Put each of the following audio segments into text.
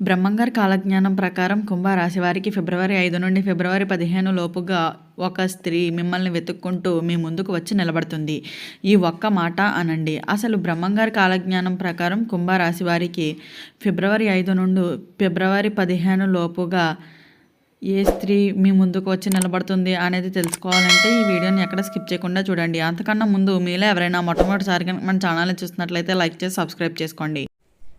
బ్రహ్మంగారి కాలజ్ఞానం ప్రకారం కుంభరాశి వారికి ఫిబ్రవరి ఐదు నుండి ఫిబ్రవరి పదిహేను లోపుగా ఒక స్త్రీ మిమ్మల్ని వెతుక్కుంటూ మీ ముందుకు వచ్చి నిలబడుతుంది. ఈ ఒక్క మాట అనండి. అసలు బ్రహ్మంగారి కాలజ్ఞానం ప్రకారం కుంభరాశి వారికి ఫిబ్రవరి ఐదు నుండి ఫిబ్రవరి పదిహేను లోపుగా ఏ స్త్రీ మీ ముందుకు వచ్చి నిలబడుతుంది అనేది తెలుసుకోవాలంటే ఈ వీడియోని ఎక్కడ స్కిప్ చేయకుండా చూడండి. అంతకన్నా ముందు మీలో ఎవరైనా మొట్టమొదటిసారిగా మన ఛానల్ని చూసినట్లయితే లైక్ చేసి సబ్స్క్రైబ్ చేసుకోండి.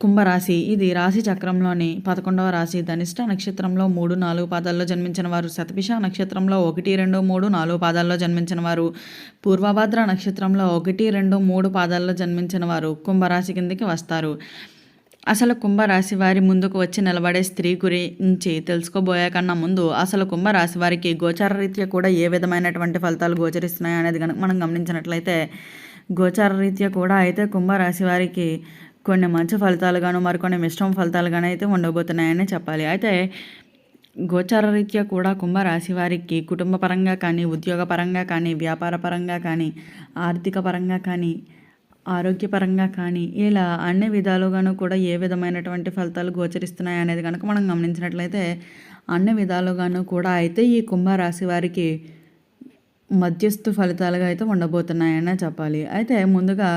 కుంభరాశి. ఇది రాశి చక్రంలోని పదకొండవ రాశి. ధనిష్ట నక్షత్రంలో మూడు నాలుగు పాదాల్లో జన్మించిన వారు. శతభిష నక్షత్రంలో ఒకటి రెండు మూడు నాలుగు పాదాల్లో జన్మించిన వారు. పూర్వభద్ర నక్షత్రంలో ఒకటి రెండు మూడు పాదాల్లో జన్మించిన వారు కుంభరాశి కిందకి వస్తారు. అసలు కుంభరాశి వారి ముందుకు వచ్చి నిలబడే స్త్రీ గురించి తెలుసుకోబోయే కన్నా ముందు అసలు కుంభరాశి వారికి గోచార రీత్యా కూడా ఏ విధమైనటువంటి ఫలితాలు గోచరిస్తున్నాయి అనేది కనుక మనం గమనించినట్లయితే గోచార రీత్యా కూడా అయితే కుంభరాశి వారికి కొన్ని మంచి ఫలితాలుగాను మరికొన్ని మిశ్రమ ఫలితాలుగాను అయితే ఉండబోతున్నాయని చెప్పాలి. అయితే గోచార రీత్యా కూడా కుంభరాశి వారికి కుటుంబ పరంగా కానీ ఉద్యోగపరంగా కానీ వ్యాపార పరంగా కానీ ఆర్థిక పరంగా కానీ ఆరోగ్యపరంగా కానీ ఇలా అన్ని విధాలుగాను కూడా ఏ విధమైనటువంటి ఫలితాలు గోచరిస్తున్నాయి అనేది కనుక మనం గమనించినట్లయితే అన్ని విధాలుగాను కూడా అయితే ఈ కుంభరాశి వారికి మధ్యస్థు ఫలితాలుగా అయితే ఉండబోతున్నాయనే చెప్పాలి. అయితే ముందుగా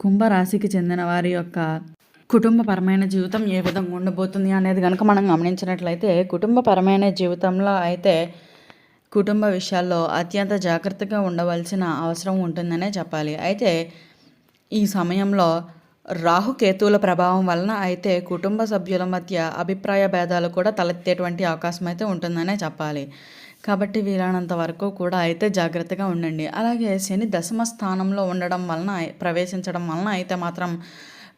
కుంభరాశికి చెందిన వారి యొక్క కుటుంబపరమైన జీవితం ఏ విధంగా ఉండబోతుంది అనేది కనుక మనం గమనించినట్లయితే కుటుంబపరమైన జీవితంలో అయితే కుటుంబ విషయాల్లో అత్యంత జాగ్రత్తగా ఉండవలసిన అవసరం ఉంటుందనే చెప్పాలి. అయితే ఈ సమయంలో రాహుకేతువుల ప్రభావం వలన అయితే కుటుంబ సభ్యుల మధ్య అభిప్రాయ భేదాలు కూడా తలెత్తేటువంటి అవకాశం అయితే ఉంటుందనే చెప్పాలి. కాబట్టి వీలైనంత వరకు కూడా అయితే జాగ్రత్తగా ఉండండి. అలాగే శని దశమ స్థానంలో ఉండడం వలన ప్రవేశించడం వలన అయితే మాత్రం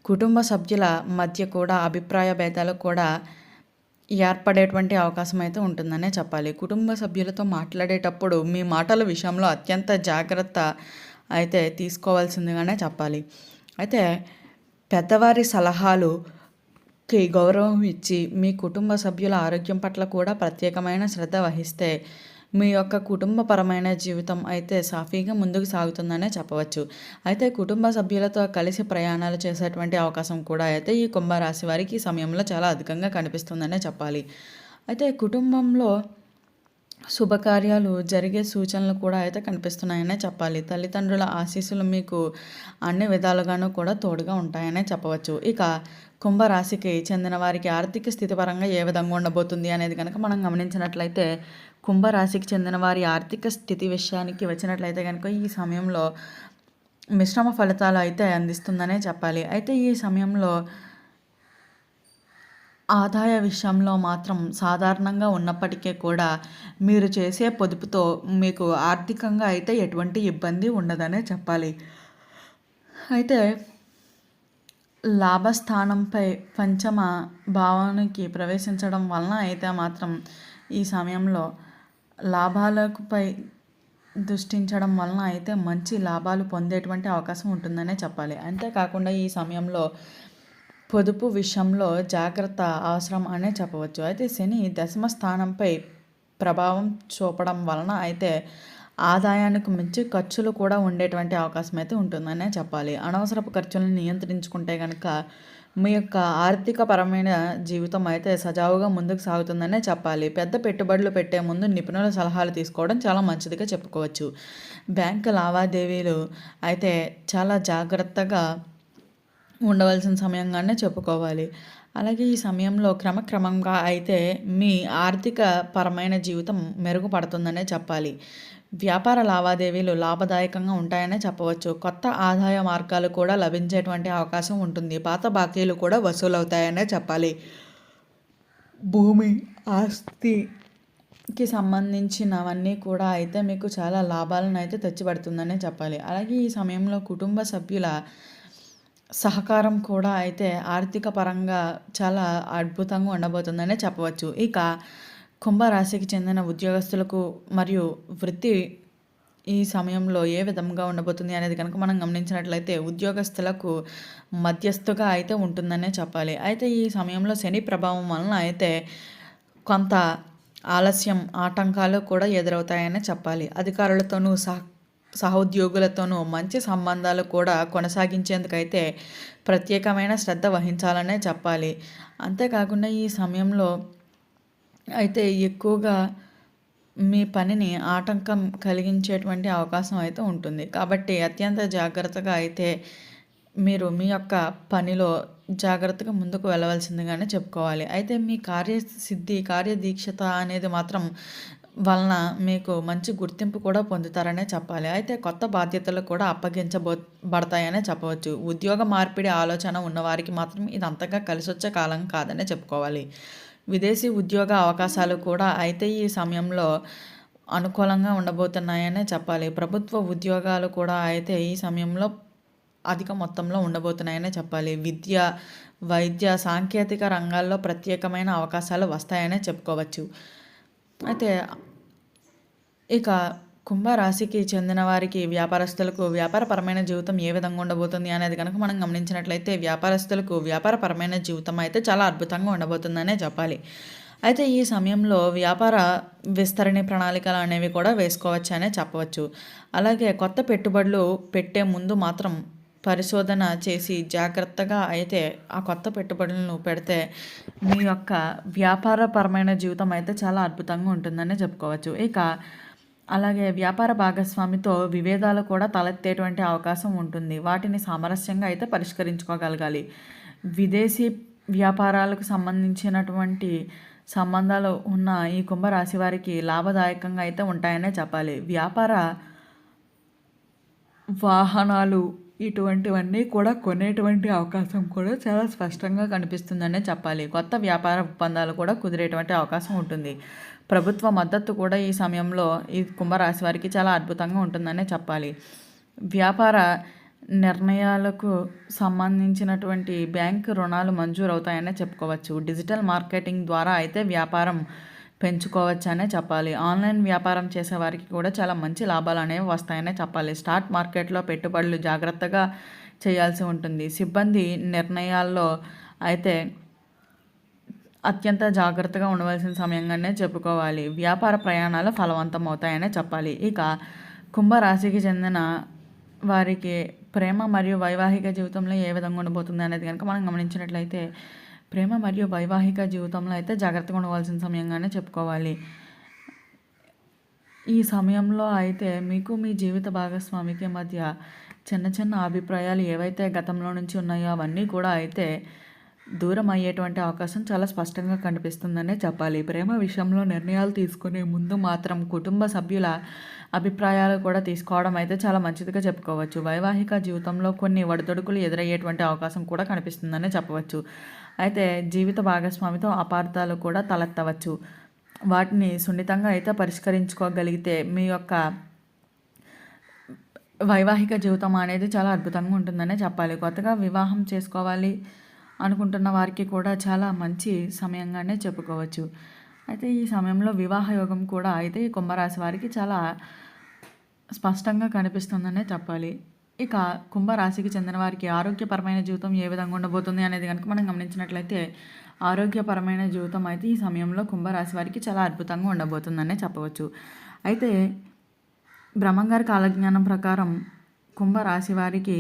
కుటుంబ సభ్యుల మధ్య కూడా అభిప్రాయ భేదాలు కూడా ఏర్పడేటువంటి అవకాశం అయితే ఉంటుందనే చెప్పాలి. కుటుంబ సభ్యులతో మాట్లాడేటప్పుడు మీ మాటల విషయంలో అత్యంత జాగ్రత్త అయితే తీసుకోవాల్సిందిగానే చెప్పాలి. అయితే పెద్దవారి సలహాలు కి గౌరవం ఇచ్చి మీ కుటుంబ సభ్యుల ఆరోగ్యం పట్ల కూడా ప్రత్యేకమైన శ్రద్ధ వహిస్తే మీ యొక్క కుటుంబపరమైన జీవితం అయితే సాఫీగా ముందుకు సాగుతుందనే చెప్పవచ్చు. అయితే కుటుంబ సభ్యులతో కలిసి ప్రయాణాలు చేసేటువంటి అవకాశం కూడా అయితే ఈ కుంభరాశి వారికి ఈ సమయంలో చాలా అధికంగా కనిపిస్తుందనే చెప్పాలి. అయితే కుటుంబంలో శుభకార్యాలు జరిగే సూచనలు కూడా అయితే కనిపిస్తున్నాయనే చెప్పాలి. తల్లిదండ్రుల ఆశీస్సులు మీకు అన్ని విధాలుగానూ కూడా తోడుగా ఉంటాయనే చెప్పవచ్చు. ఇక కుంభరాశికి చెందిన వారికి ఆర్థిక స్థితి పరంగా ఏ విధంగా ఉండబోతుంది అనేది కనుక మనం గమనించినట్లయితే కుంభరాశికి చెందిన వారి ఆర్థిక స్థితి విషయానికి వచ్చినట్లయితే కనుక ఈ సమయంలో మిశ్రమ ఫలితాలు అయితే అందిస్తుందనే చెప్పాలి. అయితే ఈ సమయంలో ఆదాయ విషయంలో మాత్రం సాధారణంగా ఉన్నప్పటికీ కూడా మీరు చేసే పొదుపుతో మీకు ఆర్థికంగా అయితే ఎటువంటి ఇబ్బంది ఉండదనే చెప్పాలి. అయితే లాభస్థానంపై పంచమ భావానికి ప్రవేశించడం వలన అయితే మాత్రం ఈ సమయంలో లాభాలపై దృష్టించడం వలన అయితే మంచి లాభాలు పొందేటువంటి అవకాశం ఉంటుందనే చెప్పాలి. అంతేకాకుండా ఈ సమయంలో పొదుపు విషయంలో జాగ్రత్త అవసరం అనే చెప్పవచ్చు. అయితే శని దశమ స్థానంపై ప్రభావం చూపడం వలన అయితే ఆదాయానికి మించి ఖర్చులు కూడా ఉండేటువంటి అవకాశం అయితే ఉంటుందనే చెప్పాలి. అనవసరపు ఖర్చులను నియంత్రించుకుంటే కనుక మీ యొక్క ఆర్థిక పరమైన జీవితం అయితే సజావుగా ముందుకు సాగుతుందనే చెప్పాలి. పెద్ద పెట్టుబడులు పెట్టే ముందు నిపుణుల సలహాలు తీసుకోవడం చాలా మంచిదిగా చెప్పుకోవచ్చు. బ్యాంకు లావాదేవీలు అయితే చాలా జాగ్రత్తగా ఉండవలసిన సమయంగానే చెప్పుకోవాలి. అలాగే ఈ సమయంలో క్రమక్రమంగా అయితే మీ ఆర్థిక పరమైన జీవితం మెరుగుపడుతుందనే చెప్పాలి. వ్యాపార లావాదేవీలు లాభదాయకంగా ఉంటాయనే చెప్పవచ్చు. కొత్త ఆదాయ మార్గాలు కూడా లభించేటువంటి అవకాశం ఉంటుంది. పాత బాకీలు కూడా వసూలవుతాయనే చెప్పాలి. భూమి ఆస్తికి సంబంధించినవన్నీ కూడా అయితే మీకు చాలా లాభాలను అయితే తెచ్చిపెడుతుందనే చెప్పాలి. అలాగే ఈ సమయంలో కుటుంబ సభ్యుల సహకారం కూడా అయితే ఆర్థిక పరంగా చాలా అద్భుతంగా ఉండబోతుందనే చెప్పవచ్చు. ఇక కుంభరాశికి చెందిన ఉద్యోగస్తులకు మరియు వృత్తి ఈ సమయంలో ఏ విధంగా ఉండబోతుంది అనేది కనుక మనం గమనించినట్లయితే ఉద్యోగస్తులకు మధ్యస్థుగా అయితే ఉంటుందనే చెప్పాలి. అయితే ఈ సమయంలో శని ప్రభావం వలన అయితే కొంత ఆలస్యం ఆటంకాలు కూడా ఎదురవుతాయనే చెప్పాలి. అధికారులతోనూ సహ సహోద్యోగులతోనూ మంచి సంబంధాలు కూడా కొనసాగించేందుకైతే ప్రత్యేకమైన శ్రద్ధ వహించాలనే చెప్పాలి. అంతేకాకుండా ఈ సమయంలో అయితే ఎక్కువగా మీ పనిని ఆటంకం కలిగించేటువంటి అవకాశం అయితే ఉంటుంది. కాబట్టి అత్యంత జాగ్రత్తగా అయితే మీరు మీ యొక్క పనిలో జాగ్రత్తగా ముందుకు వెళ్ళవలసిందిగానే చెప్పుకోవాలి. అయితే మీ కార్యసిద్ధి కార్యదీక్షత అనేది మాత్రం వలన మీకు మంచి గుర్తింపు కూడా పొందుతారనే చెప్పాలి. అయితే కొత్త బాధ్యతలు కూడా అప్పగించబడతాయనే చెప్పవచ్చు. ఉద్యోగ మార్పిడి ఆలోచన ఉన్నవారికి మాత్రం ఇది అంతగా కలిసొచ్చే కాలం కాదనే చెప్పుకోవాలి. విదేశీ ఉద్యోగ అవకాశాలు కూడా అయితే ఈ సమయంలో అనుకూలంగా ఉండబోతున్నాయనే చెప్పాలి. ప్రభుత్వ ఉద్యోగాలు కూడా అయితే ఈ సమయంలో అధిక మొత్తంలో ఉండబోతున్నాయనే చెప్పాలి. విద్య వైద్య సాంకేతిక రంగాల్లో ప్రత్యేకమైన అవకాశాలు వస్తాయనే చెప్పుకోవచ్చు. అయితే ఇక కుంభరాశికి చెందిన వారికి వ్యాపారస్తులకు వ్యాపారపరమైన జీవితం ఏ విధంగా ఉండబోతుంది అనేది కనుక మనం గమనించినట్లయితే వ్యాపారస్తులకు వ్యాపారపరమైన జీవితం అయితే చాలా అద్భుతంగా ఉండబోతుందనే చెప్పాలి. అయితే ఈ సమయంలో వ్యాపార విస్తరణ ప్రణాళికలు అనేవి కూడా వేసుకోవచ్చనే చెప్పవచ్చు. అలాగే కొత్త పెట్టుబడులు పెట్టే ముందు మాత్రం పరిశోధన చేసి జాగ్రత్తగా అయితే ఆ కొత్త పెట్టుబడులను పెడితే మీ యొక్క వ్యాపారపరమైన జీవితం అయితే చాలా అద్భుతంగా ఉంటుందనే చెప్పుకోవచ్చు. ఇక అలాగే వ్యాపార భాగస్వామితో విభేదాలు కూడా తలెత్తేటువంటి అవకాశం ఉంటుంది. వాటిని సామరస్యంగా అయితే పరిష్కరించుకోగలగాలి. విదేశీ వ్యాపారాలకు సంబంధించినటువంటి సంబంధాలు ఉన్న ఈ కుంభరాశి వారికి లాభదాయకంగా అయితే ఉంటాయనే చెప్పాలి. వ్యాపార వాహనాలు ఇటువంటివన్నీ కూడా కొనేటువంటి అవకాశం కూడా చాలా స్పష్టంగా కనిపిస్తుందనే చెప్పాలి. కొత్త వ్యాపార ఒప్పందాలు కూడా కుదిరేటువంటి అవకాశం ఉంటుంది. ప్రభుత్వ మద్దతు కూడా ఈ సమయంలో ఈ కుంభరాశి వారికి చాలా అద్భుతంగా ఉంటుందనే చెప్పాలి. వ్యాపార నిర్ణయాలకు సంబంధించినటువంటి బ్యాంక్ రుణాలు మంజూరు అవుతాయనే చెప్పుకోవచ్చు. డిజిటల్ మార్కెటింగ్ ద్వారా అయితే వ్యాపారం పెంచుకోవచ్చనే చెప్పాలి. ఆన్లైన్ వ్యాపారం చేసే వారికి కూడా చాలా మంచి లాభాలు అనేవి వస్తాయనే చెప్పాలి. స్టాక్ మార్కెట్లో పెట్టుబడులు జాగ్రత్తగా చేయాల్సి ఉంటుంది. సిబ్బంది నిర్ణయాల్లో అయితే అత్యంత జాగ్రత్తగా ఉండవలసిన సమయంగానే చెప్పుకోవాలి. వ్యాపార ప్రయాణాలు ఫలవంతం అవుతాయనే చెప్పాలి. ఇక కుంభరాశికి చెందిన వారికి ప్రేమ మరియు వైవాహిక జీవితంలో ఏ విధంగా ఉండబోతుంది అనేది కనుక మనం గమనించినట్లయితే ప్రేమ మరియు వైవాహిక జీవితంలో అయితే జాగ్రత్తగా ఉండవలసిన సమయంగానే చెప్పుకోవాలి. ఈ సమయంలో అయితే మీకు మీ జీవిత భాగస్వామికి మధ్య చిన్న చిన్న అభిప్రాయాలు ఏవైతే గతంలో నుంచి ఉన్నాయో అవన్నీ కూడా అయితే దూరం అయ్యేటువంటి అవకాశం చాలా స్పష్టంగా కనిపిస్తుందనే చెప్పాలి. ప్రేమ విషయంలో నిర్ణయాలు తీసుకునే ముందు మాత్రం కుటుంబ సభ్యుల అభిప్రాయాలు కూడా తీసుకోవడం అయితే చాలా మంచిదిగా చెప్పుకోవచ్చు. వైవాహిక జీవితంలో కొన్ని ఒడిదొడుకులు ఎదురయ్యేటువంటి అవకాశం కూడా కనిపిస్తుందనే చెప్పవచ్చు. అయితే జీవిత భాగస్వామితో అపార్థాలు కూడా తలెత్తవచ్చు. వాటిని సున్నితంగా అయితే పరిష్కరించుకోగలిగితే మీ యొక్క వైవాహిక జీవితం అనేది చాలా అద్భుతంగా ఉంటుందనే చెప్పాలి. కొత్తగా వివాహం చేసుకోవాలి అనుకుంటున్న వారికి కూడా చాలా మంచి సమయంగానే చెప్పుకోవచ్చు. అయితే ఈ సమయంలో వివాహ యోగం కూడా అయితే ఈ కుంభరాశి వారికి చాలా స్పష్టంగా కనిపిస్తుందనే చెప్పాలి. ఇక కుంభరాశికి చెందిన వారికి ఆరోగ్యపరమైన జీవితం ఏ విధంగా ఉండబోతుంది అనేది కనుక మనం గమనించినట్లయితే ఆరోగ్యపరమైన జీవితం అయితే ఈ సమయంలో కుంభరాశి వారికి చాలా అద్భుతంగా ఉండబోతుందనే చెప్పవచ్చు. అయితే బ్రహ్మంగారి కాలజ్ఞానం ప్రకారం కుంభరాశి వారికి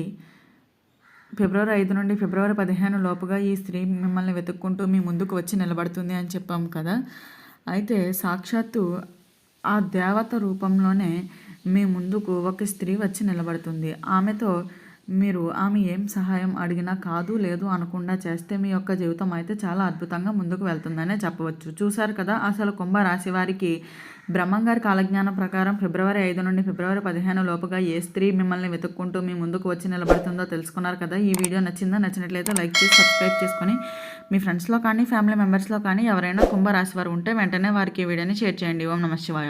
ఫిబ్రవరి ఐదు నుండి ఫిబ్రవరి పదిహేను లోపుగా ఈ స్త్రీ మిమ్మల్ని వెతుక్కుంటూ మీ ముందుకు వచ్చి నిలబడుతుంది అని చెప్పాం కదా. అయితే సాక్షాత్తు ఆ దేవత రూపంలోనే మీ ముందుకు ఒక స్త్రీ వచ్చి నిలబడుతుంది. ఆమెతో మీరు ఆమె ఏం సహాయం అడిగినా కాదు లేదు అనకుండా చేస్తే మీ యొక్క జీవితం అయితే చాలా అద్భుతంగా ముందుకు వెళ్తుందనే చెప్పవచ్చు. చూశారు కదా అసలు కుంభరాశి వారికి బ్రహ్మంగారి కాలజ్ఞానం ప్రకారం ఫిబ్రవరి ఐదు నుండి ఫిబ్రవరి పదిహేను లోపుగా ఏ స్త్రీ మిమ్మల్ని వెతుక్కుంటూ మీ ముందుకు వచ్చి నిలబడుతుందో తెలుసుకున్నారు కదా. ఈ వీడియో నచ్చిందా నచ్చినట్లయితే లైక్ చేసి సబ్స్క్రైబ్ చేసుకొని మీ ఫ్రెండ్స్లో కానీ ఫ్యామిలీ మెంబర్స్లో కానీ ఎవరైనా కుంభరాశి వారు ఉంటే వెంటనే వారికి ఈ వీడియోని షేర్ చేయండి. ఓం నమ శివాయ.